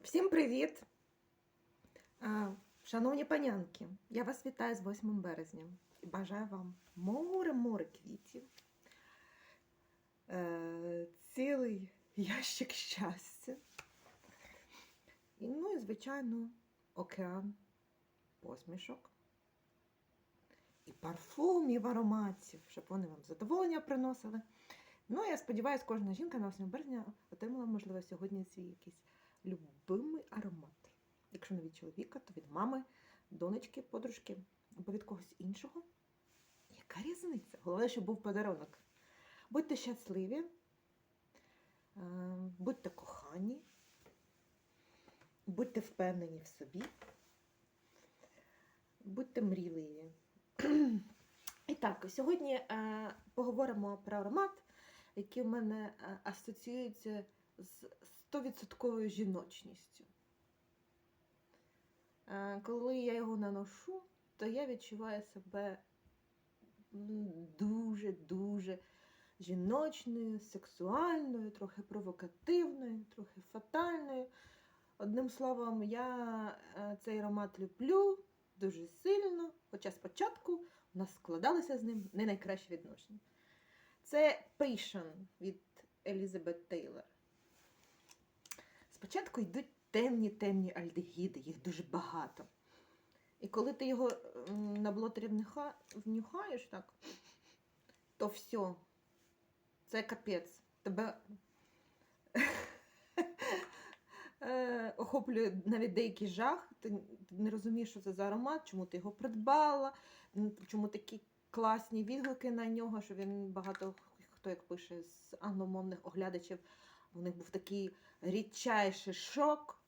Всім привіт! Шановні панянки, я вас вітаю з 8 березня і бажаю вам море-море квітів, е, цілий ящик щастя. І, ну і, звичайно, океан посмішок. І парфумів, ароматів, щоб вони вам задоволення приносили. Ну, я сподіваюся, кожна жінка на 8 березня отримала, можливо, сьогодні свій якийсь любимий аромат. Якщо не від чоловіка, то від мами, донечки, подружки або від когось іншого. Яка різниця? Головне, щоб був подарунок. Будьте щасливі, е, будьте кохані, будьте впевнені в собі, будьте мрійливі. І так, сьогодні е, поговоримо про аромат, який в мене е, асоціюється з 100% жіночністю. Е, Коли я його наношу, то я відчуваю себе дуже-дуже жіночною, сексуальною, трохи провокативною, трохи фатальною. Одним словом, я е, цей аромат люблю дуже сильно, хоча спочатку у нас складалися з ним не найкращі відношення. Це Passion від Елізабет Тейлор. Спочатку йдуть темні темні альдегіди, їх дуже багато. І коли ти його на блотері внюхаєш так, то все, це капець. Тебе е, охоплює навіть деякий жах. Ти не розумієш, що це за аромат, чому ти його придбала, чому такі класні відгуки на нього, що він багато хто як пише з англомовних оглядачів. У них був такий рідчайший шок.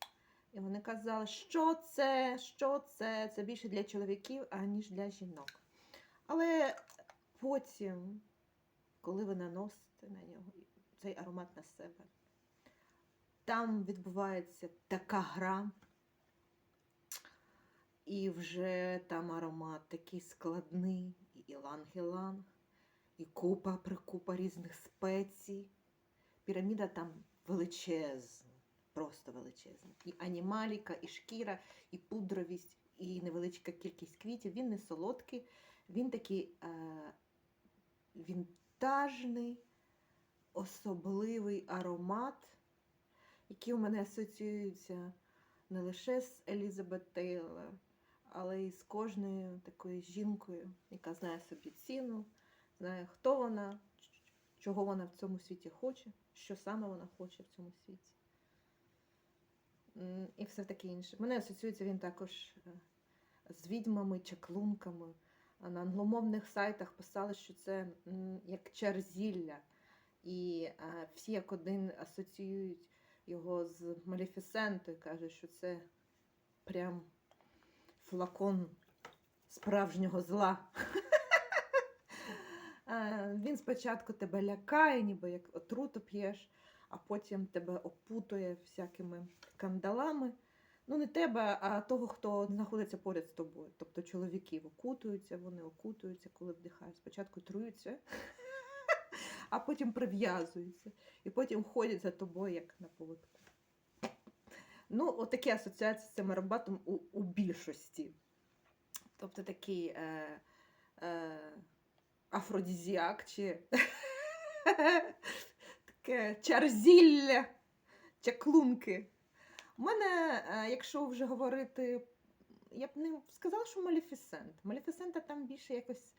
І вони казали, що це, що це, це більше для чоловіків, аніж для жінок. Але потім, коли ви наносите на нього цей аромат на себе, там відбувається така гра, і вже там аромат такий складний, і іланг-іланг, і купа прикупа різних спецій. Піраміда там величезна, просто величезна. І анімаліка, і шкіра, і пудровість, і невеличка кількість квітів. Він не солодкий, він такий е, вінтажний, особливий аромат, який у мене асоціюється не лише з Елізабет Тейлор, але й з кожною такою жінкою, яка знає собі ціну, знає, хто вона, чого вона в цьому світі хоче, що саме вона хоче в цьому світі. І все таке інше. Мене асоціюється він також е, з відьмами, чаклунками. На англомовних сайтах писали, що це як чар зілля. І е, всі як один асоціюють його з Малефісентою, кажуть, що це прям флакон справжнього зла. Е, Він спочатку тебе лякає, ніби як отруту п'єш, а потім тебе опутує всякими кандалами. Ну, не тебе, а того, хто знаходиться поряд з тобою. Тобто чоловіків окутуються, вони окутуються, коли вдихають. Спочатку труються, а потім прив'язуються. І потім ходять за тобою, як на поводку. Ну, отакі асоціації з цим ароматом у, у більшості. Тобто такий е, е, афродізіак чи таке чарзілля, чаклунки. У мене, е, якщо вже говорити, я б не сказала, що Малефісент. Малефісента там більше якось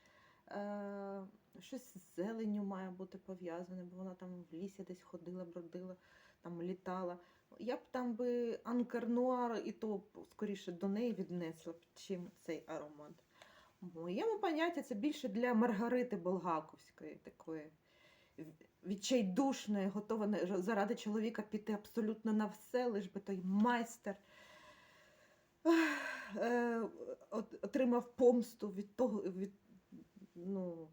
е, щось з зеленню має бути пов'язане, бо вона там в лісі десь ходила, бродила, там літала. Я б там би Анкер Нуар і то скоріше до неї віднесла б, чим цей аромат. В моєму понятті це більше для Маргарити Болгаковської, такої відчайдушної, готова заради чоловіка піти абсолютно на все, лиш би той майстер е, отримав помсту від того, від, ну,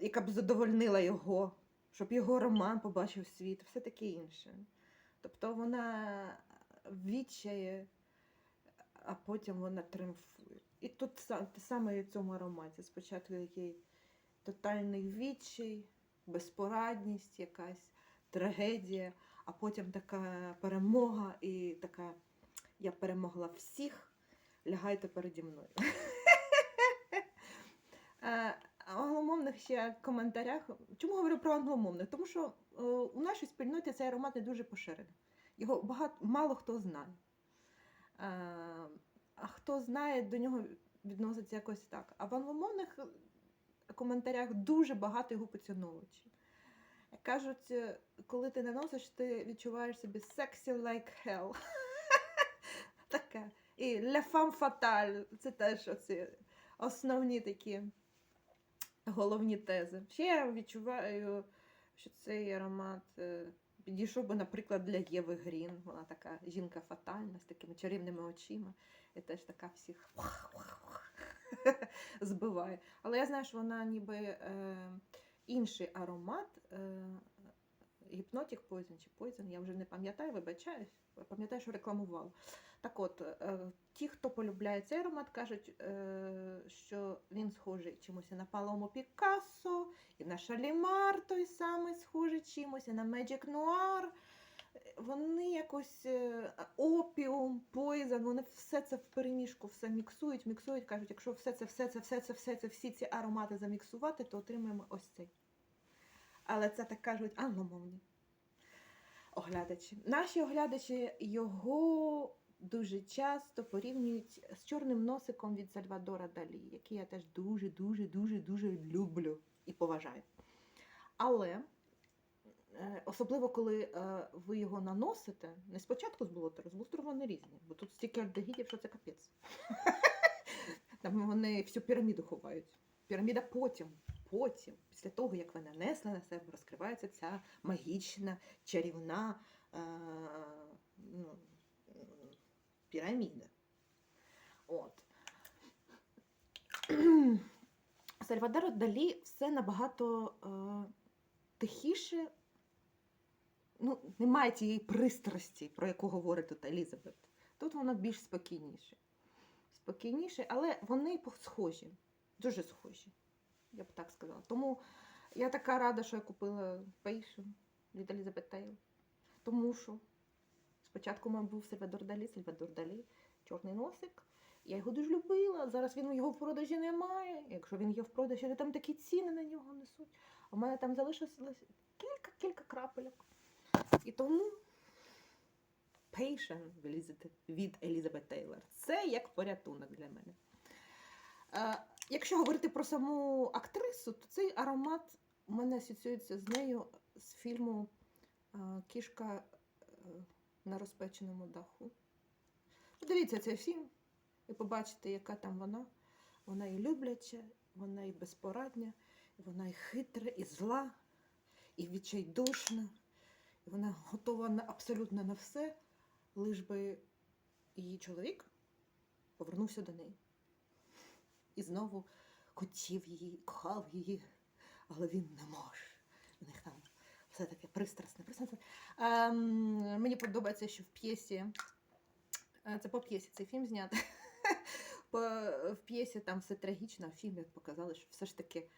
яка б задовольнила його, щоб його роман побачив світ, все таке інше. Тобто вона відчає, а потім вона триумфує. І тут те саме і в цьому ароматі. Спочатку який тотальний відчай, безпорадність якась, трагедія, а потім така перемога і така я перемогла всіх, лягайте переді мною. Е, Англомовних ще коментарях. Чому говорю про англомовних? Тому що е, у нашій спільноті цей аромат не дуже поширений. Його багато, мало хто знає. Е, а хто знає, до нього відноситься якось так. А в англомовних коментарях дуже багато його поціновувачів. Кажуть, е, коли ти наносиш, ти відчуваєш себе sexy like hell. Таке. І La femme fatale. Це теж оці основні такі головні тези. Ще я відчуваю, що цей аромат е, підійшов би, наприклад, для Єви Грін. Вона така жінка фатальна, з такими чарівними очима. І теж така всіх збиває. Але я знаю, що вона ніби е, інший аромат. Е, Гіпнотік Poison чи Poison, я вже не пам'ятаю, вибачаюсь. Пам'ятаю, що рекламувала. Так от, е, ті, хто полюбляє цей аромат, кажуть, е, що він схожий чимось і на Палому Пікассо, і на Шалімар той самий схожий чимось, на Magic Noir. Вони якось е, опіум, Poison, вони все це в переміжку все міксують, міксують, кажуть, якщо все це, все це, все це, все це, всі ці аромати заміксувати, то отримаємо ось цей. Але це так кажуть англомовні оглядачі. Наші оглядачі його дуже часто порівнюють з чорним носиком від Сальвадора Далі, який я теж дуже, дуже, люблю і поважаю. Але особливо, коли е, ви його наносите, не спочатку з блотера, з блотера вони різні, бо тут стільки альдегідів, що це капець. Там вони всю піраміду ховають. Піраміда потім, потім, після того, як ви нанесли на себе, розкривається ця магічна, чарівна е, ну, піраміда. От. Сальвадоро Далі все набагато е, тихіше. Ну, немає тієї пристрасті, про яку говорить тут Елізабет. Тут воно більш спокійніше. Спокійніше, але вони схожі, дуже схожі, я б так сказала. Тому я така рада, що я купила Пейшу від Елізабет Тейл. Тому що спочатку у мене був Сальвадор Далі, Сальвадор Далі, чорний носик. Я його дуже любила. Зараз він його в продажі немає. Якщо він є в продажі, то там такі ціни на нього несуть. В мене там залишилось кілька-кілька крапельок. І тому Patient від Елізабет Тейлор. Це як порятунок для мене. Е, якщо говорити про саму актрису, то цей аромат у мене асоціюється з нею з фільму е, Кішка е, на розпеченому даху. Подивіться цей фільм і побачите, яка там вона. Вона і любляча, вона і безпорадня, вона і хитра, і зла, і відчайдушна. Вона готова на абсолютно на все, лиш би її чоловік повернувся до неї. І знову хотів її, кохав її, але він не може. У них там все таке пристрасне. пристрасне. Ем, мені подобається, що в п'єсі, е, це по п'єсі цей фільм знятий. В п'єсі там все трагічно, а в фільмі показали, що все ж таки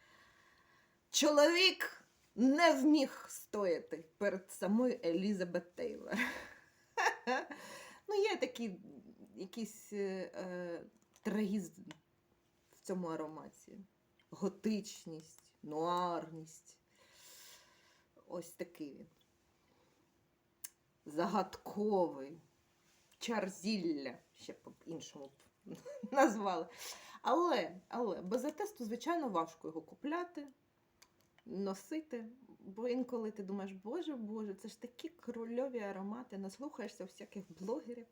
чоловік не вміг стояти перед самою Елізабет Тейлор. ну, є такий якийсь е, е, трагізм в цьому ароматі. Готичність, нуарність. Ось такий він. Загадковий. Чарзілля, ще по-іншому назвали. Але, але без атесту, звичайно, важко його купляти, носити. Бо інколи ти думаєш, боже Боже, це ж такі корольові аромати, наслухаєшся всяких блогерів,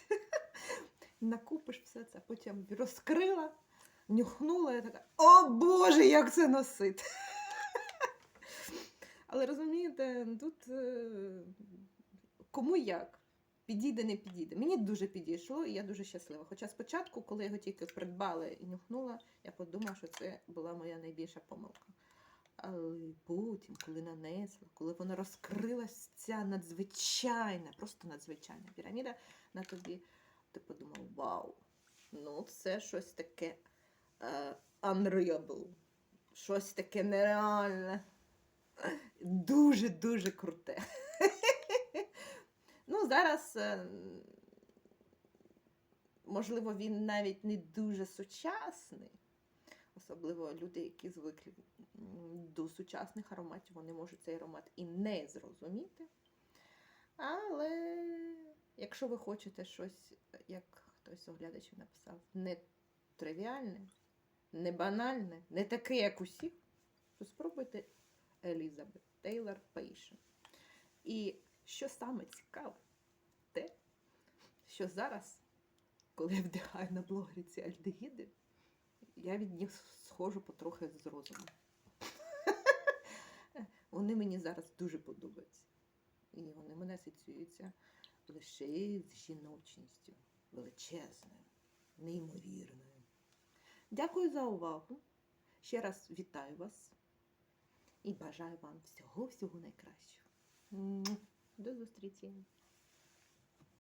накупиш все це, потім розкрила, нюхнула і така, о Боже, як це носити! Але розумієте, тут е, кому як? Підійде, не підійде. Мені дуже підійшло, і я дуже щаслива. Хоча спочатку, коли його тільки придбала і нюхнула, я подумала, що це була моя найбільша помилка. Але потім, коли нанесла, коли вона розкрилась, ця надзвичайна, просто надзвичайна піраміда на тобі, ти подумав, вау, ну це щось таке е, unreal, щось таке нереальне. Дуже-дуже круте. Ну, зараз, е, можливо, він навіть не дуже сучасний. Особливо люди, які звикли до сучасних ароматів, вони можуть цей аромат і не зрозуміти. Але якщо ви хочете щось, як хтось з оглядачів написав, не тривіальне, не банальне, не таке, як усіх, то спробуйте Елізабет Тейлор Пейшн. І що саме цікаве, те, що зараз, коли я вдихаю на блогері ці альдегіди, я від них схожу потрохи з розуму. Вони мені зараз дуже подобаються. І вони мене асоціюються лише з жіночністю, величезною, неймовірною. Дякую за увагу. Ще раз вітаю вас і бажаю вам всього-всього найкращого. До зустрічі!